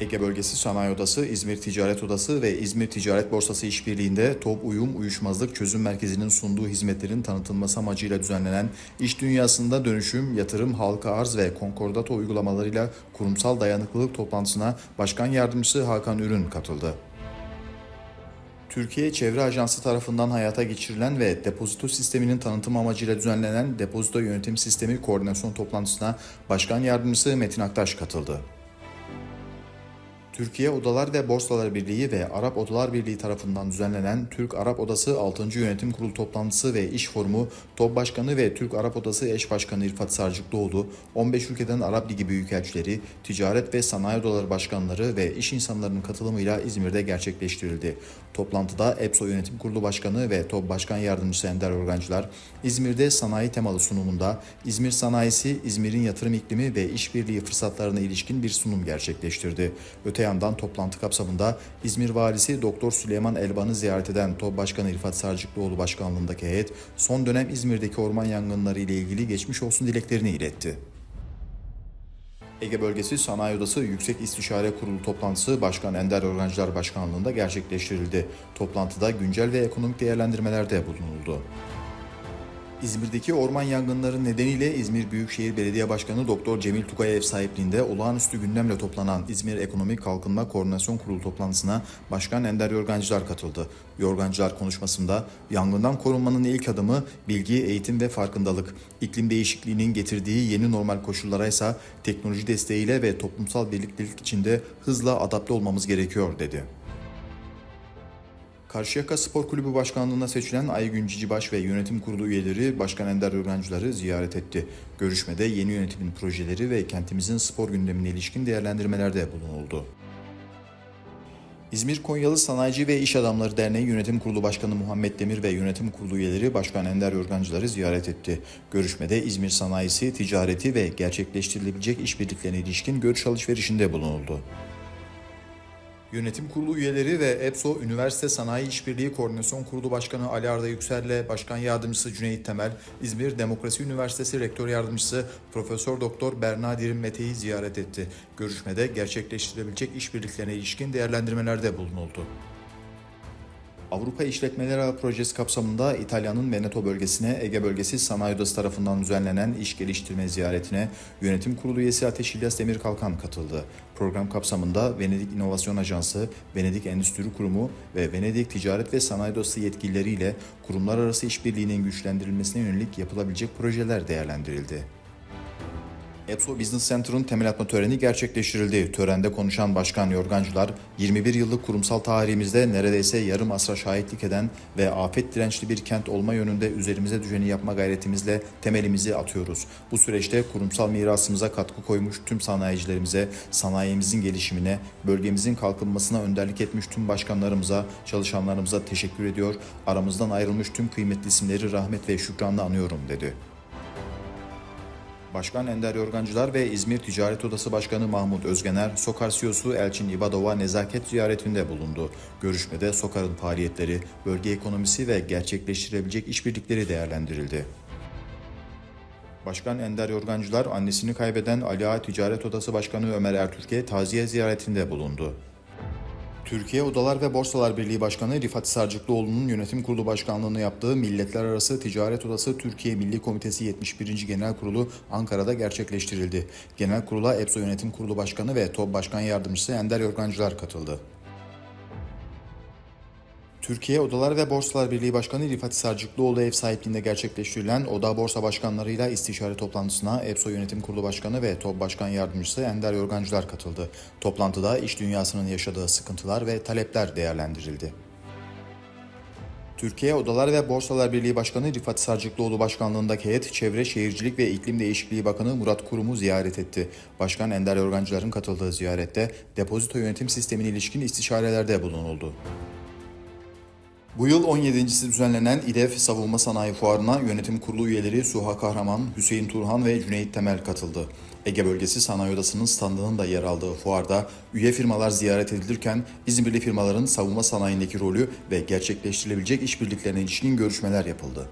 Ege Bölgesi Sanayi Odası, İzmir Ticaret Odası ve İzmir Ticaret Borsası işbirliğinde TOP Uyum Uyuşmazlık Çözüm Merkezi'nin sunduğu hizmetlerin tanıtılması amacıyla düzenlenen İş Dünyasında Dönüşüm, Yatırım, Halka Arz ve Konkordato uygulamalarıyla kurumsal dayanıklılık toplantısına Başkan Yardımcısı Hakan Ürün katıldı. Türkiye Çevre Ajansı tarafından hayata geçirilen ve depozito sisteminin tanıtım amacıyla düzenlenen Depozito Yönetim Sistemi Koordinasyon Toplantısına Başkan Yardımcısı Metin Aktaş katıldı. Türkiye Odalar ve Borsalar Birliği ve Arap Odalar Birliği tarafından düzenlenen Türk-Arap Odası 6. Yönetim Kurulu toplantısı ve iş forumu TOB Başkanı ve Türk-Arap Odası Eş Başkanı İrfat Sarcıklıoğlu, 15 ülkeden Arap Ligi Büyükelçileri, Ticaret ve Sanayi Odaları Başkanları ve iş insanlarının katılımıyla İzmir'de gerçekleştirildi. Toplantıda EPSO Yönetim Kurulu Başkanı ve TOB Başkan Yardımcısı Ender Organcılar, İzmir'de sanayi temalı sunumunda İzmir sanayisi, İzmir'in yatırım iklimi ve işbirliği fırsatlarına ilişkin bir sunum gerçekleştirdi. Öte yandan toplantı kapsamında İzmir Valisi Doktor Süleyman Elban'ı ziyaret eden TOB Başkanı İrfat Sarcıklıoğlu başkanlığındaki heyet son dönem İzmir'deki orman yangınları ile ilgili geçmiş olsun dileklerini iletti. Ege Bölgesi Sanayi Odası Yüksek İstişare Kurulu toplantısı Başkan Ender Organcılar Başkanlığında gerçekleştirildi. Toplantıda güncel ve ekonomik değerlendirmelerde bulunuldu. İzmir'deki orman yangınları nedeniyle İzmir Büyükşehir Belediye Başkanı Doktor Cemil Tugay ev sahipliğinde olağanüstü gündemle toplanan İzmir Ekonomik Kalkınma Koordinasyon Kurulu toplantısına Başkan Ender Yorgancılar katıldı. Yorgancılar konuşmasında yangından korunmanın ilk adımı bilgi, eğitim ve farkındalık. İklim değişikliğinin getirdiği yeni normal koşullara ise teknoloji desteğiyle ve toplumsal birliktelik içinde hızla adapte olmamız gerekiyor dedi. Karşıyaka Spor Kulübü Başkanlığı'na seçilen Aygün Cicibaş ve yönetim kurulu üyeleri Başkan Ender Yorgancıları ziyaret etti. Görüşmede yeni yönetimin projeleri ve kentimizin spor gündemine ilişkin değerlendirmelerde bulunuldu. İzmir Konyalı Sanayici ve İş Adamları Derneği Yönetim Kurulu Başkanı Muhammed Demir ve yönetim kurulu üyeleri Başkan Ender Yorgancıları ziyaret etti. Görüşmede İzmir sanayisi, ticareti ve gerçekleştirilebilecek işbirliklerine ilişkin görüş alışverişinde bulunuldu. Yönetim Kurulu üyeleri ve EPSO Üniversite Sanayi İşbirliği Koordinasyon Kurulu Başkanı Ali Arda Yüksel'le Başkan Yardımcısı Cüneyt Temel, İzmir Demokrasi Üniversitesi Rektör Yardımcısı Profesör Doktor Berna Dirim Mete'yi ziyaret etti. Görüşmede gerçekleştirilebilecek işbirliklerine ilişkin değerlendirmelerde bulunuldu. Avrupa İşletmeler Ağı Projesi kapsamında İtalya'nın Veneto bölgesine Ege Bölgesi Sanayi Odası tarafından düzenlenen iş geliştirme ziyaretine Yönetim Kurulu üyesi Ateş İlyas Demirkalkan katıldı. Program kapsamında Venedik İnovasyon Ajansı, Venedik Endüstri Kurumu ve Venedik Ticaret ve Sanayi Odası yetkilileriyle kurumlar arası işbirliğinin güçlendirilmesine yönelik yapılabilecek projeler değerlendirildi. EPSO Business Center'ın temel atma töreni gerçekleştirildi. Törende konuşan Başkan Yorgancılar, 21 yıllık kurumsal tarihimizde neredeyse yarım asra şahitlik eden ve afet dirençli bir kent olma yönünde üzerimize düşeni yapma gayretimizle temelimizi atıyoruz. Bu süreçte kurumsal mirasımıza katkı koymuş tüm sanayicilerimize, sanayimizin gelişimine, bölgemizin kalkınmasına önderlik etmiş tüm başkanlarımıza, çalışanlarımıza teşekkür ediyor. Aramızdan ayrılmış tüm kıymetli isimleri rahmet ve şükranla anıyorum dedi. Başkan Ender Yorgancılar ve İzmir Ticaret Odası Başkanı Mahmut Özgener, Sokar CEO'su Elçin İbadova nezaket ziyaretinde bulundu. Görüşmede Sokar'ın faaliyetleri, bölge ekonomisi ve gerçekleştirebilecek işbirlikleri değerlendirildi. Başkan Ender Yorgancılar, annesini kaybeden Ali Ağa Ticaret Odası Başkanı Ömer Ertürk'e taziye ziyaretinde bulundu. Türkiye Odalar ve Borsalar Birliği Başkanı Rifat Sarcıklıoğlu'nun yönetim kurulu başkanlığını yaptığı Milletler Arası Ticaret Odası Türkiye Milli Komitesi 71. Genel Kurulu Ankara'da gerçekleştirildi. Genel kurula EPSO Yönetim Kurulu Başkanı ve TOB Başkan Yardımcısı Ender Yorgancılar katıldı. Türkiye Odalar ve Borsalar Birliği Başkanı Rifat Sarcıklıoğlu ev sahipliğinde gerçekleştirilen Oda Borsa Başkanlarıyla istişare toplantısına EPSO Yönetim Kurulu Başkanı ve TOB Başkan Yardımcısı Ender Yorgancılar katıldı. Toplantıda iş dünyasının yaşadığı sıkıntılar ve talepler değerlendirildi. Türkiye Odalar ve Borsalar Birliği Başkanı Rifat Sarcıklıoğlu başkanlığındaki heyet Çevre, Şehircilik ve İklim Değişikliği Bakanı Murat Kurum'u ziyaret etti. Başkan Ender Yorgancılar'ın katıldığı ziyarette depozito yönetim sistemine ilişkin istişarelerde bulunuldu. Bu yıl 17.si düzenlenen İDEF Savunma Sanayi Fuarı'na yönetim kurulu üyeleri Suha Kahraman, Hüseyin Turhan ve Cüneyt Temel katıldı. Ege Bölgesi Sanayi Odası'nın standının da yer aldığı fuarda üye firmalar ziyaret edilirken İzmirli firmaların savunma sanayindeki rolü ve gerçekleştirilebilecek işbirliklerine ilişkin görüşmeler yapıldı.